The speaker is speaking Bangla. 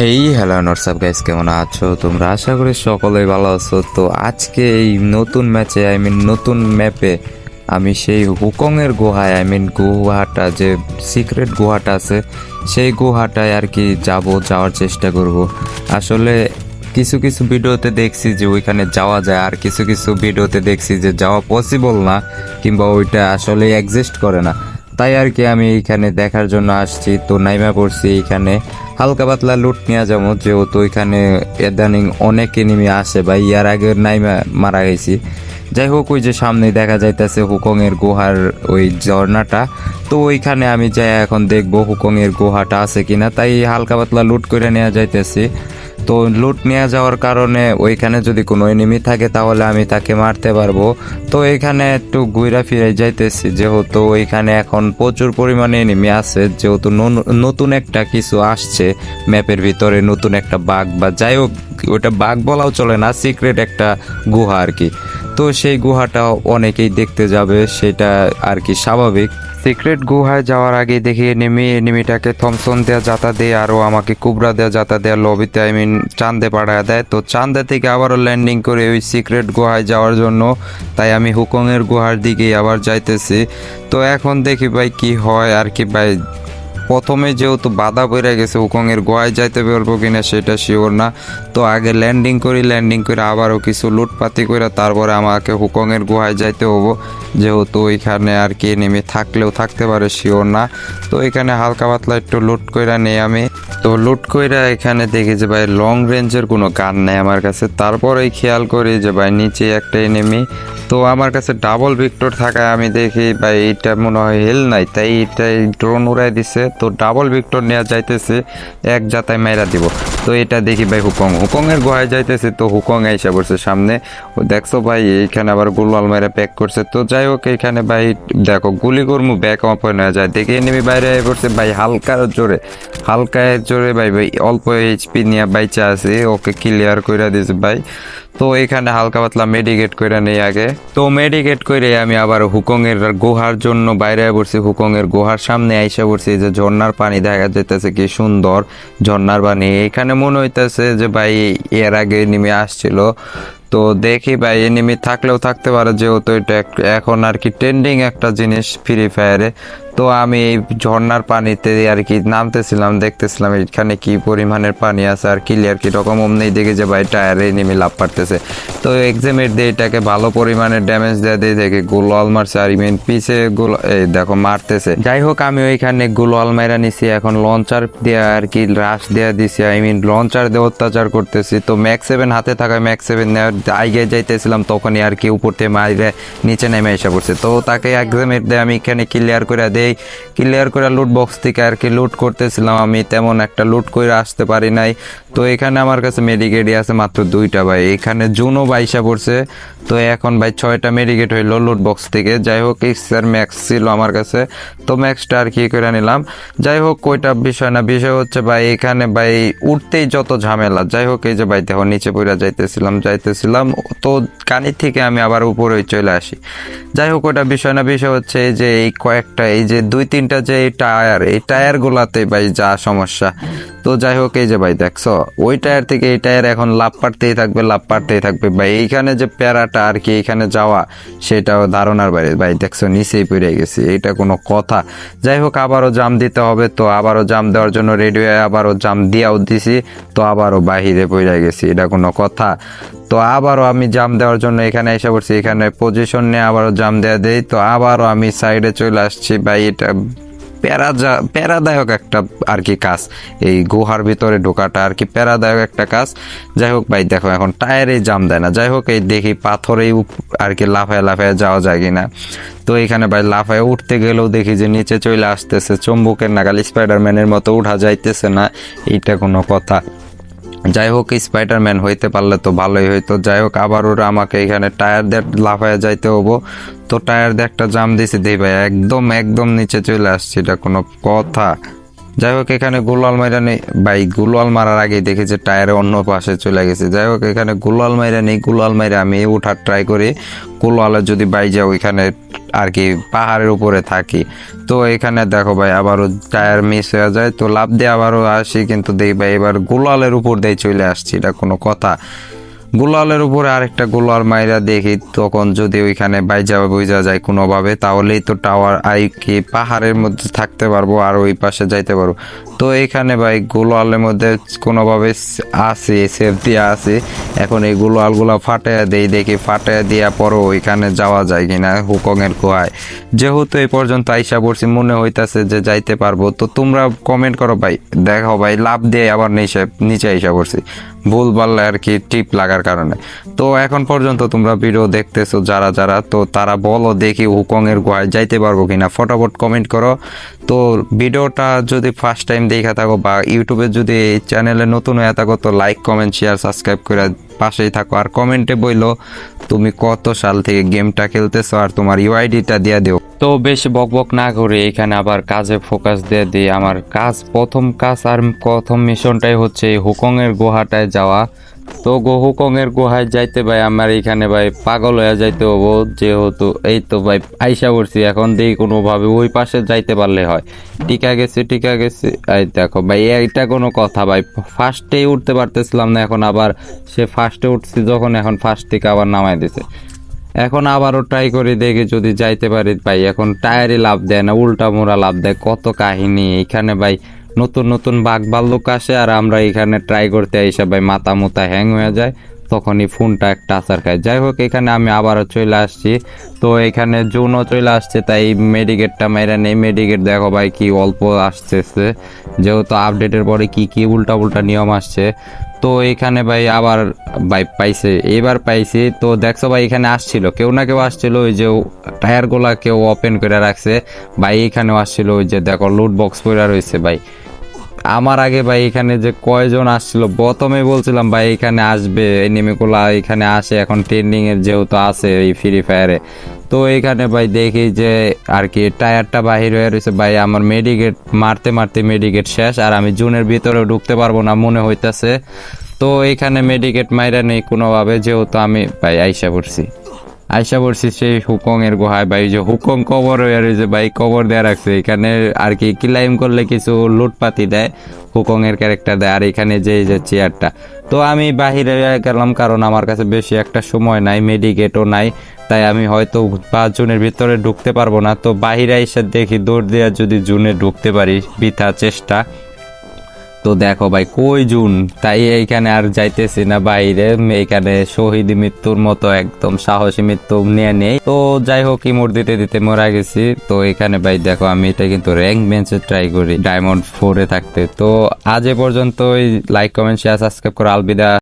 হেই হ্যালো নরসাব গাইস কেমন আছো? তোমরা আশা করি সকলেই ভালো আছো। তো আজকে এই নতুন ম্যাচে আই মিন নতুন ম্যাপে আমি সেই হুকংয়ের গুহায় আই মিন গুহাটা যে সিক্রেট গুহাটা আছে, সেই গুহাটায় আর কি যাব, যাওয়ার চেষ্টা করব। আসলে কিছু কিছু ভিডিওতে দেখছি যে ওইখানে যাওয়া যায়, আর কিছু কিছু ভিডিওতে দেখছি যে যাওয়া পসিবল না, কিংবা ওইটা আসলে এক্সিস্ট করে না। তাই আর কি আমি এখানে দেখার জন্য আসছি। তো নাইমা পড়ছি এখানে। হালকা পাতলা লুট নেওয়া যাব, যেহেতু ওইখানে এদানিং অনেক এনিমি আসে বা ইয়ার আগের নাইমা মারা গেছি। যাই হোক, ওই যে সামনে দেখা যাইতেছে হুকংয়ের গুহার ওই ঝর্ণাটা। তো ওইখানে আমি যাই এখন দেখব হুকংয়ের গুহাটা আছে কিনা। তাই হালকা পাতলা লুট করে নেওয়া যাইতেছি। তো লুট নিয়ে যাওয়ার কারণে ওইখানে যদি কোনো এনিমি থাকে তাহলে আমি তাকে মারতে পারব। তো এখানে একটু ঘুরা ফিরে যাইতেছি, যেহেতু ওইখানে এখন প্রচুর পরিমাণে এনিমি আছে, যেহেতু নতুন একটা কিছু আসছে ম্যাপের ভিতরে, নতুন একটা বাঘ বা যাই হোক, ওটা বাঘ বলাও চলে না সিক্রেট একটা গুহা আর কি। তো সেই গুহাটা অনেকেই দেখতে যাবে, সেটা আর কি স্বাভাবিক। সিক্রেট গুহায় যাওয়ার আগে দেখি নেমি এনিমিটাকে থমসন দেওয়া যাতা দেয় আরও আমাকে কুবরা দেওয়া যাতা দেওয়া লবিতে আই মিন চান্দে পাঠায় দেয়। তো চান্দে থেকে আবারও ল্যান্ডিং করে ওই সিক্রেট গুহায় যাওয়ার জন্য, তাই আমি হুকংয়ের গুহার দিকেই আবার যাইতেছি। তো এখন দেখি ভাই কি হয় আর কি ভাই প্রথমে যেহেতু বাধা পড়ে গেছে উকংয়ের গোয়ায় যাইতে পারব কিনা সেটা শিওর না। তো আগে ল্যান্ডিং করি ল্যান্ডিং করে আবারও কিছু লুটপাতি করে তারপরে আমাকে হুকংয়ের গুহায় যাইতে হব। যেহেতু ওইখানে আর কি নেমে থাকলেও থাকতে পারে শিওর না। তো এখানে হালকা পাতলা একটু লুট কইরা নেই আমি। তো লুট কইরা এখানে দেখি যে ভাই লং রেঞ্জের কোনো গান নেই আমার কাছে। তারপরেই খেয়াল করি যে ভাই নিচে একটা এনিমি তো আমার কাছে ডাবল ভিক্টর থাকায় আমি দেখি ভাই এইটা মনে হয় হেল নাই, তাই এটা ড্রোন উড়াই দিছে। তো ডাবল ভিক্টর নেওয়া যাইতেছে, এক জাতায় মাইরা দিব। তো এটা দেখি ভাই হুকং। হুকংয়ের গুহায় যাইতেছে তো হুকং আইসা পড়ছে সামনে। দেখছ ভাই, এইখানে আবার গুলাল মেরে প্যাক করছে। তো যাই হোক এখানে ভাই দেখো, গুলি করমু ব্যাক অপন হয়ে যায়। দেখে নেমে বাইরে আই পড়ছে ভাই হালকার জোরে। হালকায় জোরে ভাই ভাই অল্প এইচপি নিয়ে বাইচা আছে, ওকে ক্লিয়ার করে দিয়েছে ভাই। তো এখানে হালকা পাতলা মেডিকেট করে নেই আগে। তো মেডিকেট করে আমি আবার হুকংয়ের গুহার জন্য বাইরে পড়ছি। হুকংয়ের গুহার সামনে আইসা পড়ছি যে ঝর্ণার পানি দেখা যাইতেছে কি সুন্দর ঝর্ণার পানি। এখানে মনে হইতেছে যে ভাই এর আগে নেমে আসছিল। তো দেখি ভাই এনিমি থাকলেও থাকতে পারে, যেহেতু এটা এখন আর কি ট্রেন্ডিং একটা জিনিস ফ্রি ফায়ারে তো আমি এই ঝর্ণার পানিতে আর কি নামতেছিলাম, দেখতেছিলাম এখানে কি পরিমাণের পানি আছে আর ক্লিয়ার কি রকম, অমনি দেখে যে ভাই টায়ারে এনিমি লাভ পারতেছে তো এক্সামের দিয়ে এটাকে ভালো পরিমাণের ড্যামেজ দেওয়া দিয়ে দেখে গোলওয়াল মারছে আর ইমেন পিছে গোল, এই দেখো মারতেছে। যাই হোক, আমি ওইখানে গোলওয়াল মাইরা নিছি, এখন লঞ্চার দিয়ে আর কি রাশ দেওয়া দিছি আই মিন লঞ্চার দিয়ে অত্যাচার করতেছি। তো ম্যাক্স সেভেন হাতে থাকা ম্যাক্স সেভেন নেওয়ার আগে যাইতেছিলাম, তখনই আর কি উপর থেকে মাইরে নিচে নেমে এসে পড়ছে। তো তাকে এক্সামের দিয়ে আমি এখানে ক্লিয়ার করে দেই ক্লিয়ার করে লুট বক্স থেকে আর কি লুট করতেছিলাম আমি, তেমন একটা লুট করে আসতে পারি নাই। তো এখানে আমার কাছে মেডিকেটই আছে মাত্র দুইটা ভাই। এখানে জুনও বাইশা পড়ছে। তো এখন ভাই ছয়টা মেডিকেট হইল লুট বক্স থেকে। যাই হোক এক্সার ম্যাক্স ছিল আমার কাছে। তো ম্যাক্সটা আর কি করে নিলাম। যাই হোক ওইটা বিষয় না, বিষয় হচ্ছে ভাই, এখানে ভাই উঠতেই যত ঝামেলা। যাই হোক, এই যে ভাই দেখো, নিচে পড়ে যাইতেছিলাম যাইতেছিলাম। তো কানি থেকে আমি আবার উপরে চলে আসি। যাই হোক ওটা বিষয় না, বিষয় হচ্ছে এই যে এই কয়েকটা, এই যে দুই তিনটা যে টায়ার এই টায়ার গুলাতে ভাই যা সমস্যা। তো যাই হোক এই যে ভাই, দেখছ? ওই টায়ার থেকে এই টায়ার এখন লাভ পাড়তেই থাকবে লাভ পাড়তেই থাকবে। ভাই, এইখানে যে প্যারাটা আর কি এখানে যাওয়া, সেটাও ধারণার বাইরে। ভাই, দেখছ, নিচেই পড়ে গেছি, এটা কোনো কথা। যাই হোক আবারও জাম দিতে হবে, তো আবারও জাম দেওয়ার জন্য রেডি হয়ে আবারও জাম দিয়াও দিছি, তো আবারও বাহিরে পড়ে গেছি, এটা কোনো কথা। তো আবারও আমি জাম দেওয়ার জন্য এখানে এসে পড়ছি, এখানে পজিশন নিয়ে আবারও জাম দেওয়া দেই, তো আবারও আমি সাইডে চলে আসছি। ভাই, এটা প্যারাজা প্যারাদায়ক একটা আর কি কাজ। এই গুহার ভিতরে ঢোকাটা আর কি প্যারাদায়ক একটা কাজ। যাই হোক ভাই, দেখো এখন টায়ারে জাম দেয় না। যাই হোক, এই দেখি পাথরেই আর কি লাফায় লাফায় যাওয়া যায় কি না তো এখানে ভাই লাফায় উঠতে গেলেও দেখি যে নিচে চলে আসতেছে। চম্বুকের নাগাল স্পাইডারম্যানের মতো উঠা যাইতেছে না। এইটা কোনো কথা। যাই হোক স্পাইডারম্যান হইতে পারলে তো ভালোই হইতো। যাই হোক, আবার ওরা আমাকে এখানে টায়ার দিয়ে লাফায় যাইতে হব। তো টায়ার দিয়ে একটা জাম দিছে। দেই ভাই, একদম একদম নিচে চলে আসছে, এটা কোনো কথা। যাই হোক, এখানে গোলাল মাইরা নেই ভাই গোলাল মারার আগে দেখি যে টায়ারে অন্য পাশে চলে গেছে। যাই হোক, এখানে গোলাল মাইরা নেই গোলাল মাইরা আমি ওঠার ট্রাই করি। গোলালে যদি বাই যাও ওইখানে আর কি পাহাড়ের উপরে থাকি। তো এখানে দেখো ভাই, আবারও টায়ার মিস হয়ে যায়। তো লাভ দিয়ে আবারও আসি, কিন্তু দেখি ভাই, এবার গোলালের উপর দিয়ে চলে আসছি, এটা কোনো কথা। গোলালের উপরে আরেকটা গোলাল মাইরা দেখি, তখন যদি ওইখানে বাইজা বুঝা যায় কোনোভাবে, তাহলেই তো টাওয়ার আই কি পাহাড়ের মধ্যে থাকতে পারব আর ওই পাশে যাইতে পারব। তো এখানে ভাই গোলালের মধ্যে কোনোভাবে আছে সেফ দিয়ে আছে। এখন এই গোলালগুলো ফাটাইয়া দেই, দেখি ফাটাইয়া দেওয়া পরও ওইখানে যাওয়া যায় কিনা হুকংয়ের গুহায়। যেহেতু এই পর্যন্ত আইসা পড়ছি, মনে হইতাছে যে যাইতে পারব। তো তোমরা কমেন্ট করো ভাই দেখো ভাই, লাভ দিয়ে আবার নিচে নিচে আইসা পড়ছি। ভুল পারলে আর কি টিপ লাগার কারণে। তো এখন পর্যন্ত তোমরা ভিডিও দেখতেছো যারা যারা, তো তারা বলো দেখি হুকংয়ের গুহায় যাইতে পারব কিনা। ফটাফট কমেন্ট করো। তো ভিডিওটা যদি ফার্স্ট টাইম দেখা থাকো বা ইউটিউবে যদি এই চ্যানেলে নতুন হয়ে থাকো, তো লাইক কমেন্ট শেয়ার সাবস্ক্রাইব করে পাশেই থাকো। আর কমেন্টে বইলো, তুমি কত সাল থেকে গেমটা খেলতেছো আর তোমার ইউআইডিটা দিয়ে দিও। তো বেশি বক না করে এখানে আবার কাজে ফোকাস দিয়ে দিই আমার কাজ, প্রথম কাজ আর প্রথম মিশনটাই হচ্ছে এই হুকংয়ের গুহাটায় যাওয়া। তো হুকংয়ের গুহায় যাইতে ভাই আমার এখানে ভাই পাগল হয়ে যাইতে হব, যেহেতু এই তো ভাই আইসা করছি এখন দেখি কোনোভাবে ওই পাশে যাইতে পারলে হয়। টিকা গেছে টিকা গেছে, এই দেখো ভাই, এইটা কোনো কথা ভাই ফার্স্টেই উঠতে পারতেছিলাম না, এখন আবার সে ফার্স্টে উঠছি, যখন এখন ফার্স্ট থেকে আবার নামাই দিছে। এখন আবারও ট্রাই করে দেখি যদি যাইতে পারি। ভাই, এখন টায়ারে লাভ দেয় না উল্টা মোড়া লাভ দেয়। কত কাহিনী। এখানে ভাই, নতুন নতুন বাঘ ভাল্লুক আসে আর আমরা এখানে ট্রাই করতে এসে ভাই মাথা মুতা হ্যাং হয়ে যায়। তখনই ফোনটা একটা আসার খায়। যাই হোক, এখানে আমি আবারও চলে আসছি। তো এখানে জুনও চলে আসছে, তাই মেডিকেটটা মেরে নেই। মেডিকেট দেখো ভাই, কি অল্প আসতেছে। যেহেতু আপডেটের পরে কি কি উল্টা উল্টা নিয়ম আসছে। তো এখানে ভাই আবার ভাই পাইছে এবার পাইছি। তো দেখছ ভাই, এখানে আসছিল। কেউ না কেউ আসছিল, ওই যে টায়ারগুলা কেউ ওপেন করে রাখছে। ভাই, এখানেও আসছিল, ওই যে দেখো লুট বক্স পড়ে রয়েছে ভাই। আমার আগে ভাই, এখানে যে কয়জন আসছিল, প্রথমে বলছিলাম ভাই, এখানে আসবে। এনিমিগুলা এখানে আসে, এখন ট্রেন্ডিং এর যেহেতু আছে এই ফ্রি ফায়ারে তো এখানে ভাই দেখি যে আর কি টায়ারটা বাহির হয়ে রয়েছে ভাই। আমার মেডিকেট মারতে মারতে মেডিকেট শেষ আর আমি জুনের ভিতরে ঢুকতে পারব না মনে হইতেছে। তো এখানে মেডিকেট মাইরা নেই কোনোভাবে, যেহেতু আমি ভাই আইসা পড়ছি। আইসা পড়ছি সেই হুকং এর গুহায়, ভাই যে হুকং কবর হয়ে রয়েছে, ভাই, কবর দেয়া রাখছে। এখানে আর কি ক্লাইম করলে কিছু লুটপাতি দেয় হুকং এর ক্যারেক্টার দেয়, আর এখানে যে যে চেয়ারটা তো আমি বাহিরে গেলাম কারণ আমার কাছে বেশি একটা সময় নাই মেডিকেটও নাই, তাই আমি হয়তো পাঁচ জনের ভিতরে ঢুকতে পারব না। তো বাহিরে এসে দেখি দৌড় দেওয়া যদি জুনে ঢুকতে পারি, বৃথা চেষ্টা। তো দেখো ভাই, কই জুন? তাই এইখানে আর যাইতেছি না বাইরে। এখানে শহীদ মৃত্যুর মতো একদম সাহসী মৃত্যু নিয়ে নেই। তো যাই হোক ইমোট দিতে দিতে মরা গেছি। তো এখানে ভাই, দেখো আমি এটা কিন্তু র্যাঙ্ক বেঞ্চে ট্রাই করি ডায়মন্ড ফোরে থাকতে। তো আজ এ পর্যন্ত লাইক কমেন্ট শেয়ার সাবস্ক্রাইব করে। আলবিদা।